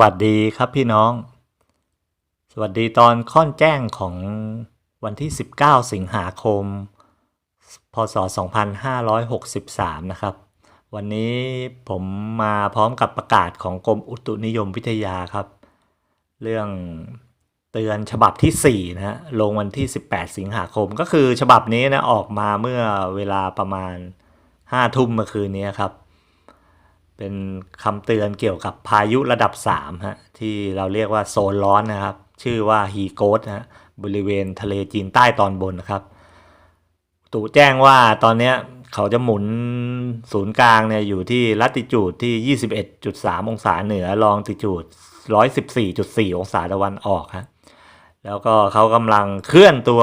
วัสดีครับพี่น้อง สวัสดีตอนค่อนแจ้งของวันที่ 19 สิงหาคม พศ 2563 นะครับ วันนี้ผมมาพร้อมกับประกาศของกรมอุตุนิยมวิทยาครับ เรื่องเตือนฉบับที่ 4 นะฮะ ลงวันที่ 18 สิงหาคม ก็คือฉบับนี้นะ ออกมาเมื่อเวลาประมาณ 5 ทุ่มเมื่อคืนนี้ครับ เป็นคำเตือนเกี่ยวกับพายุระดับ3ฮะที่เราเรียกว่าโซนร้อนนะครับ ชื่อว่าฮีโกสนะฮะบริเวณทะเลจีนใต้ตอนบนนะครับตู่แจ้งว่าตอนนี้เขาจะหมุนศูนย์กลางเนี่ยอยู่ที่ลัติจูดที่ 21.3 องศาเหนือลองติจูด 114.4 องศาตะวันออกฮะแล้วก็เขากำลังเคลื่อนตัว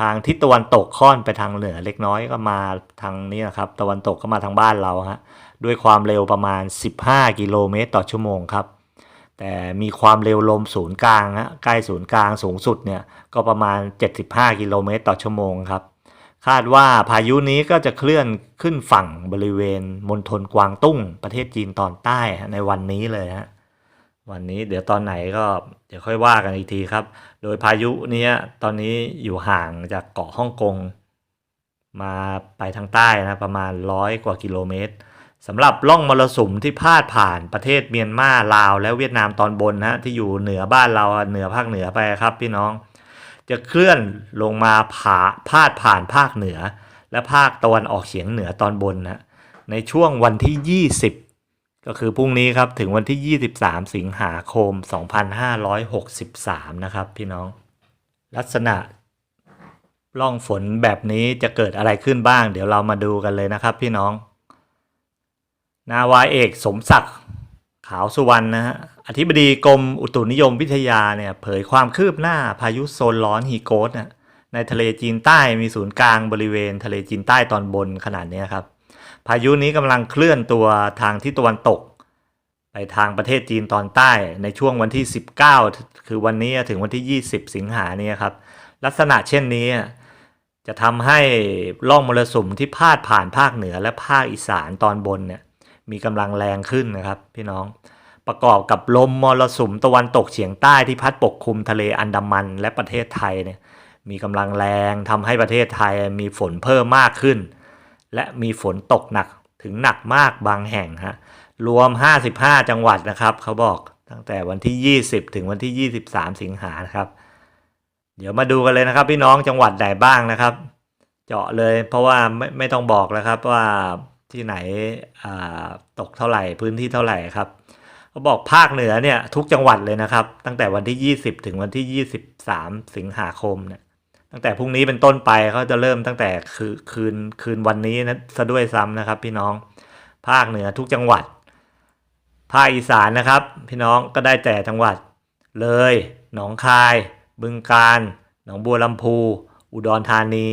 ทางทิศตะวันตกค่อนไปทางเหนือเล็กน้อยก็มาทางนี้นะครับ ตะวันตกก็มาทางบ้านเราฮะด้วยความเร็วประมาณ 15 กิโลเมตรต่อชั่วโมงครับ แต่มีความเร็วลมศูนย์กลางฮะใกล้ศูนย์กลางสูงสุดเนี่ยก็ประมาณ 75 กิโลเมตรต่อชั่วโมงครับ คาดว่าพายุนี้ก็จะเคลื่อนขึ้นฝั่งบริเวณมณฑลกวางตุ้งประเทศจีนตอนใต้ในวันนี้เลยฮะ วันนี้เดี๋ยวตอนไหนก็เดี๋ยวค่อยว่ากันอีกทีครับ โดยพายุเนี้ยตอนนี้อยู่ห่างจากเกาะฮ่องกงมาไปทางใต้นะประมาณร้อยกว่ากิโลเมตรสำหรับล่องมรสุมที่พาดผ่านประเทศเมียนมาลาว และเวียดนามตอนบนนะที่อยู่เหนือบ้านเราเหนือภาคเหนือไปครับ พี่น้อง จะเคลื่อนลงมาผ่าพาดผ่านภาคเหนือ และภาคตะวันออกเฉียงเหนือตอนบนนะในช่วงวันที่ 20 ก็คือพรุ่งนี้ครับถึงวันที่ 23 สิงหาคม 2563 นะครับพี่น้อง ลักษณะร่องฝนแบบนี้จะเกิดอะไรขึ้นบ้าง เดี๋ยวเรามาดูกันเลยนะครับพี่น้อง นาวาเอกสมศักดิ์ขาวสุวรรณนะฮะอธิบดีกรมอุตุนิยมวิทยาเนี่ยเผยความคืบหน้าพายุโซนร้อนฮีโกสนะในทะเลจีนใต้มีศูนย์กลางบริเวณ ทะเลจีนใต้ตอนบนขนาดนี้ครับ พายุนี้กำลังเคลื่อนตัวทางทิศตะวันตก ไปทางประเทศจีนตอนใต้ในช่วงวันที่ 19 คือวันนี้ถึงวันที่ 20 สิงหาเนี่ยครับ ลักษณะเช่นนี้จะทำให้ร่องมรสุมที่พาดผ่านภาคเหนือและภาคอีสานตอนบนเนี่ยมีกำลังแรงขึ้นนะครับ พี่น้องประกอบกับลมมรสุมตะวันตกเฉียงใต้ที่พัดปกคลุมทะเลอันดามันและประเทศไทยเนี่ยมีกำลังแรงทำให้ประเทศไทยมีฝนเพิ่มมากขึ้น และมีฝนตกหนักถึงหนักมากบางแห่งฮะรวม 55 จังหวัดนะครับ เขาบอกตั้งแต่วันที่ 20 ถึงวันที่ 23 สิงหานะครับ เดี๋ยวมาดูกันเลยนะครับ พี่น้องจังหวัดไหนบ้างนะครับ เจาะเลยเพราะว่าไม่ไม่ต้องบอกแล้วครับว่าที่ไหนตกเท่าไหร่พื้นที่เท่าไหร่ครับเขาบอกภาคเหนือเนี่ยทุกจังหวัดเลยนะครับ ตั้งแต่วันที่ 20 ถึงวันที่ 23 สิงหาคมเนี่ย ตั้งแต่พรุ่งนี้เป็นต้นไปเขาจะเริ่มตั้งแต่คืนคืนคืนวันนี้นะซะด้วยซ้ำนะครับ พี่น้องภาคเหนือทุกจังหวัด ภาคอีสานนะครับ พี่น้องก็ได้แต่จังหวัด เลย หนองคาย บึงกาฬหนองบัวลำพู อุดรธานี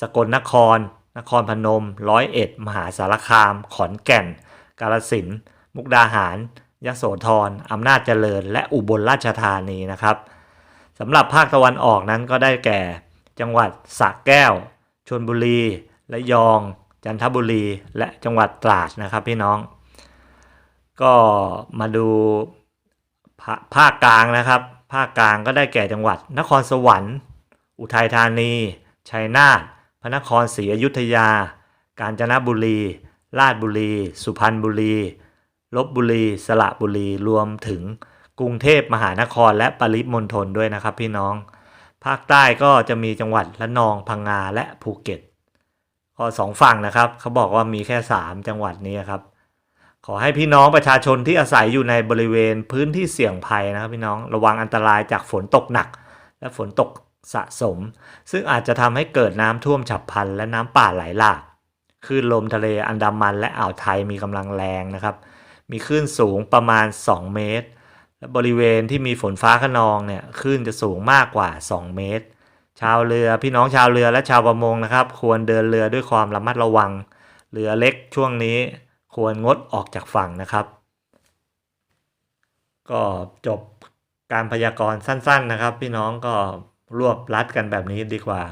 สกลนคร นครพนม ร้อยเอ็ด มหาสารคาม ขอนแก่น กาฬสินธุ์มุกดาหารยโสธรอำนาจเจริญ และอุบลราชธานีนะครับสำหรับภาคตะวันออกนั้นก็ได้แก่ จังหวัดสระแก้ว ชลบุรี ระยอง จันทบุรี และจังหวัดตราดนะครับพี่น้อง ก็มาดูภาภาคกลางนะครับ ภาคกลางก็ได้แก่จังหวัด นครสวรรค์ อุทัยธานี ชัยนาท พระนครศรีอยุธยา กาญจนบุรี ราชบุรี สุพรรณบุรี ลบบุรี สระบุรี รวมถึงกรุงเทพมหานครและปริมณฑลด้วยนะครับพี่น้อง ภาคใต้ก็จะมีจังหวัดละนองพังงาและภูเก็ต ก็สองฝั่งนะครับ เขาบอกว่ามีแค่ 3 จังหวัดนี้ครับ ขอให้พี่น้องประชาชนที่อาศัยอยู่ในบริเวณพื้นที่เสี่ยงภัยนะครับพี่น้องระวังอันตรายจากฝนตกหนัก และฝนตกสะสม ซึ่งอาจจะทำให้เกิดน้ำท่วมฉับพลันและน้ำป่าไหลหลากคลื่นลมทะเลอันดามันและอ่าวไทยมีกำลังแรงนะครับ มีคลื่นสูงประมาณ 2 เมตร และบริเวณที่มีฝนฟ้าขนองเนี่ยคลื่นจะสูงมากกว่า 2 เมตร ชาวเรือพี่น้องชาวเรือและชาวประมงนะครับ ควรเดินเรือด้วยความระมัดระวัง เรือเล็กช่วงนี้ควรงดออกจากฝั่งนะครับ ก็จบการพยากรณ์สั้น ๆนะครับ พี่น้องก็รวบรัดกันแบบนี้ดีกว่า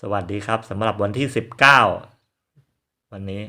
สวัสดีครับสำหรับวันที่ 19 วันนี้